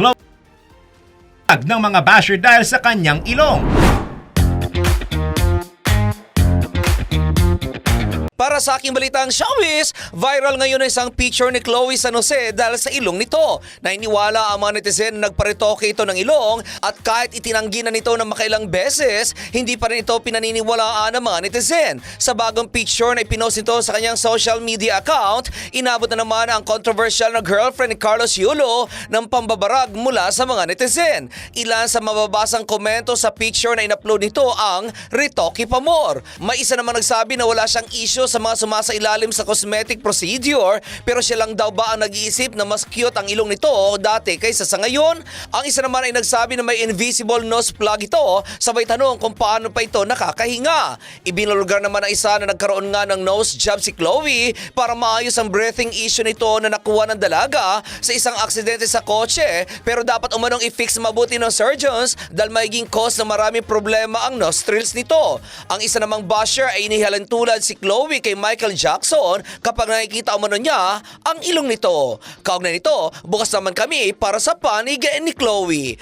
Chloe ng mga basher dahil sa kanyang ilong. Para sa aking balitang showbiz, viral ngayon ang isang picture ni Chloe San Jose dahil sa ilong nito. Nainiwala ang mga netizen na nagparetoke ito ng ilong at kahit itinanggi na nito ng makailang beses, hindi pa rin ito pinaniniwalaan ng mga netizen. Sa bagong picture na ipinost nito sa kanyang social media account, inabot na naman ang controversial na girlfriend ni Carlos Yulo ng pambabarag mula sa mga netizen. Ilan sa mababasang komento sa picture na inupload nito ang Retoke Pamor. May isa naman nagsabi na wala siyang issue sa mga sumasailalim sa cosmetic procedure pero siya lang daw ba ang nag-iisip na mas cute ang ilong nito dati kaysa sa ngayon? Ang isa naman ay nagsabi na may invisible nose plug ito sabay tanong kung paano pa ito nakakahinga. Ibinulgar naman ang isa na nagkaroon nga ng nose job si Chloe para maayos ang breathing issue nito na nakuha ng dalaga sa isang aksidente sa kotse pero dapat umanong i-fix mabuti ng surgeons dahil magiging cause ng maraming problema ang nostrils nito. Ang isa namang basher ay inihalan tulad si Chloe kay Michael Jackson kapag nakikita umano niya ang ilong nito. Kaugnay nito, bukas naman kami para sa panig ni Chloe.